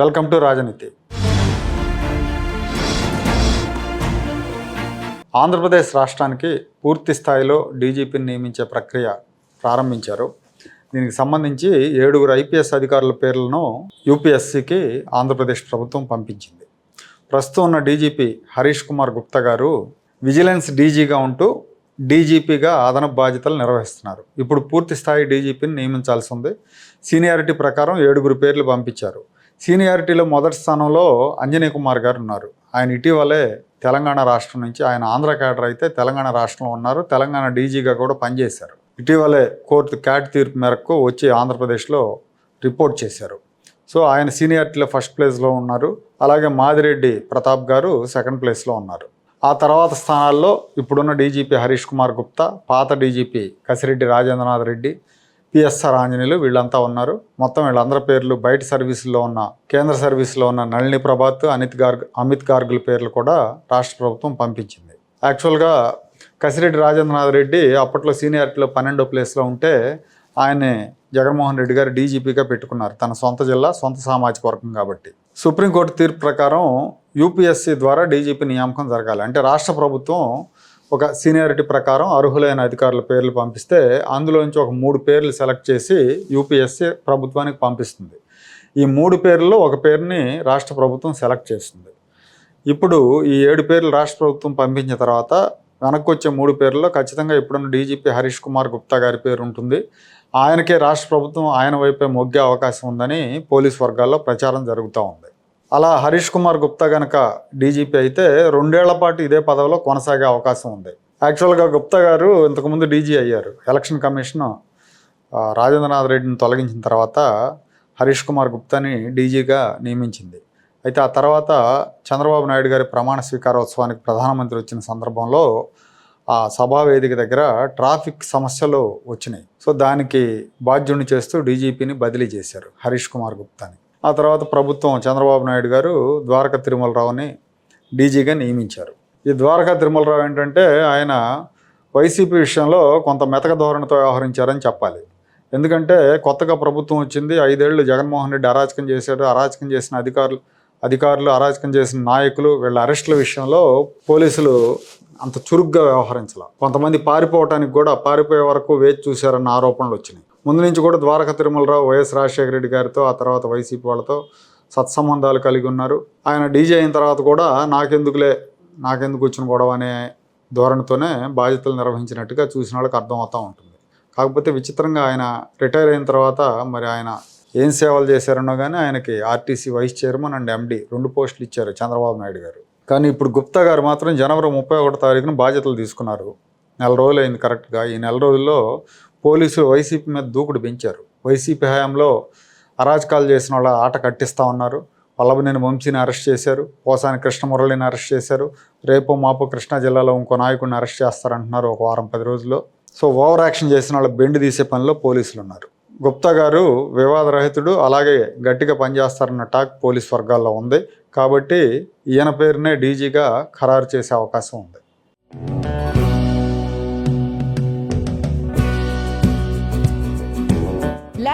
Welcome to రాజనీతి. ఆంధ్రప్రదేశ్ రాష్ట్రానికి పూర్తి స్థాయిలో డీజీపీని నియమించే ప్రక్రియ ప్రారంభించారు. దీనికి సంబంధించి ఏడుగురు ఐపీఎస్ అధికారుల పేర్లను యూపీఎస్సికి ఆంధ్రప్రదేశ్ ప్రభుత్వం పంపించింది. ప్రస్తుతం ఉన్న డీజీపీ హరీష్ కుమార్ గుప్తా గారు విజిలెన్స్ డీజీగా ఉంటూ డీజీపీగా అదనపు బాధ్యతలు నిర్వహిస్తున్నారు. ఇప్పుడు పూర్తి స్థాయి డీజీపీని నియమించాల్సి ఉంది. సీనియారిటీ ప్రకారం ఏడుగురు పేర్లు పంపించారు. సీనియారిటీలో మొదటి స్థానంలో అంజనీయ కుమార్ గారు ఉన్నారు. ఆయన ఇటీవలే తెలంగాణ రాష్ట్రం నుంచి ఆయన ఆంధ్ర క్యాడర్ అయితే తెలంగాణ రాష్ట్రంలో ఉన్నారు. తెలంగాణ డీజీగా కూడా పనిచేశారు. ఇటీవలే కోర్టు క్యాట్ తీర్పు మేరకు వచ్చి ఆంధ్రప్రదేశ్లో రిపోర్ట్ చేశారు. సో ఆయన సీనియారిటీలో ఫస్ట్ ప్లేస్లో ఉన్నారు. అలాగే మాదిరెడ్డి ప్రతాప్ గారు సెకండ్ ప్లేస్లో ఉన్నారు. ఆ తర్వాత స్థానాల్లో ఇప్పుడున్న డీజీపీ హరీష్ కుమార్ గుప్తా పాత డీజీపీ కసిరెడ్డి రాజేంద్రనాథ్ రెడ్డి పిఎస్ఆర్ ఆంజనేయులు వీళ్ళంతా ఉన్నారు. మొత్తం వీళ్ళందరి పేర్లు బయట సర్వీసుల్లో ఉన్న కేంద్ర సర్వీసులో ఉన్న నళిని ప్రభాత్ అనిత్ గార్గ్ అమిత్ గార్గుల పేర్లు కూడా రాష్ట్ర ప్రభుత్వం పంపించింది. యాక్చువల్గా కసిరెడ్డి రాజేంద్రనాథ్ రెడ్డి అప్పట్లో సీనియారిటీలో పన్నెండో ప్లేస్లో ఉంటే ఆయన జగన్మోహన్ రెడ్డి గారు డీజీపీగా పెట్టుకున్నారు. తన సొంత జిల్లా సొంత సామాజిక వర్గం కాబట్టి. సుప్రీంకోర్టు తీర్పు ప్రకారం యూపీఎస్సీ ద్వారా డీజీపీ నియామకం జరగాలి. అంటే రాష్ట్ర ప్రభుత్వం ఒక సీనియారిటీ ప్రకారం అర్హులైన అధికారుల పేర్లు పంపిస్తే అందులోంచి ఒక మూడు పేర్లు సెలెక్ట్ చేసి యూపీఎస్సీ ప్రభుత్వానికి పంపిస్తుంది. ఈ మూడు పేర్లలో ఒక పేరుని రాష్ట్ర ప్రభుత్వం సెలెక్ట్ చేస్తుంది. ఇప్పుడు ఈ ఏడు పేర్లు రాష్ట్ర ప్రభుత్వం పంపించిన తర్వాత వెనక్కి వచ్చే మూడు పేర్లలో ఖచ్చితంగా ఇప్పుడున్న డీజీపీ హరీష్ కుమార్ గుప్తా గారి పేరు ఉంటుంది. ఆయనకే రాష్ట్ర ప్రభుత్వం ఆయన వైపే మొగ్గే అవకాశం ఉందని పోలీస్ వర్గాల్లో ప్రచారం జరుగుతూ ఉంది. అలా హరీష్ కుమార్ గుప్తా గనక డీజీపీ అయితే రెండేళ్ళ పాటు ఇదే పదవిలో కొనసాగే అవకాశం ఉంది. యాక్చువల్గా గుప్తా గారు ఇంతకుముందు డీజీ అయ్యారు. ఎలక్షన్ కమిషన్ రాజేంద్రనాథ్ రెడ్డిని తొలగించిన తర్వాత హరీష్ కుమార్ గుప్తాని డీజీగా నియమించింది. అయితే ఆ తర్వాత చంద్రబాబు నాయుడు గారి ప్రమాణ స్వీకారోత్సవానికి ప్రధానమంత్రి వచ్చిన సందర్భంలో ఆ సభా వేదిక దగ్గర ట్రాఫిక్ సమస్యలు వచ్చినాయి. సో దానికి బాధ్యుని చేస్తూ డీజీపీని బదిలీ చేశారు హరీష్ కుమార్ గుప్తాని. ఆ తర్వాత ప్రభుత్వం చంద్రబాబు నాయుడు గారు ద్వారకా తిరుమలరావుని డీజీగా నియమించారు. ఈ ద్వారకా తిరుమలరావు ఏంటంటే ఆయన వైసీపీ విషయంలో కొంత మెతక ధోరణితో వ్యవహరించారని చెప్పాలి. ఎందుకంటే కొత్తగా ప్రభుత్వం వచ్చింది ఐదేళ్ళు జగన్మోహన్ రెడ్డి అరాచకం చేశాడు అరాచకం చేసిన అధికారులు అధికారులు అరాచకం చేసిన నాయకులు వీళ్ళ అరెస్టుల విషయంలో పోలీసులు అంత చురుగ్గా వ్యవహరించాల. కొంతమంది పారిపోవటానికి కూడా పారిపోయే వరకు వేచి చూశారన్న ఆరోపణలు వచ్చినాయి. ముందు నుంచి కూడా ద్వారక తిరుమలరావు వైఎస్ రాజశేఖర రెడ్డి గారితో ఆ తర్వాత వైసీపీ వాళ్ళతో సత్సంబంధాలు కలిగి ఉన్నారు. ఆయన డీజే అయిన తర్వాత కూడా నాకెందుకులే నాకెందుకు వచ్చిన గొడవ అనే ధోరణితోనే బాధ్యతలు నిర్వహించినట్టుగా చూసిన వాళ్ళకి అర్థమవుతూ ఉంటుంది. కాకపోతే విచిత్రంగా ఆయన రిటైర్ అయిన తర్వాత మరి ఆయన ఏం సేవలు చేశారనో కానీ ఆయనకి RTC vice chairman and MD రెండు పోస్టులు ఇచ్చారు చంద్రబాబు నాయుడు గారు. కానీ ఇప్పుడు గుప్తా గారు మాత్రం జనవరి ముప్పై ఒకటో తారీఖున బాధ్యతలు తీసుకున్నారు. నెల రోజులు అయింది కరెక్ట్గా. ఈ నెల రోజుల్లో పోలీసులు వైసీపీ మీద దూకుడు పెంచారు. వైసీపీ హయాంలో అరాజకాలు చేసిన వాళ్ళ ఆట కట్టిస్తూ ఉన్నారు. వల్లభనేని వంశీని అరెస్ట్ చేశారు. పోసాని కృష్ణమురళిని అరెస్ట్ చేశారు. రేపు మాపు కృష్ణా జిల్లాలో ఇంకో నాయకుడిని అరెస్ట్ చేస్తారంటున్నారు ఒక వారం పది రోజుల్లో. సో ఓవర్ యాక్షన్ చేసిన వాళ్ళ బెండ్ తీసే పనిలో పోలీసులు ఉన్నారు. గుప్తా గారు వివాదరహితుడు అలాగే గట్టిగా పనిచేస్తారన్న టాక్ పోలీస్ వర్గాల్లో ఉంది. కాబట్టి ఈయన పేరునే డీజీగా ఖరారు చేసే అవకాశం ఉంది.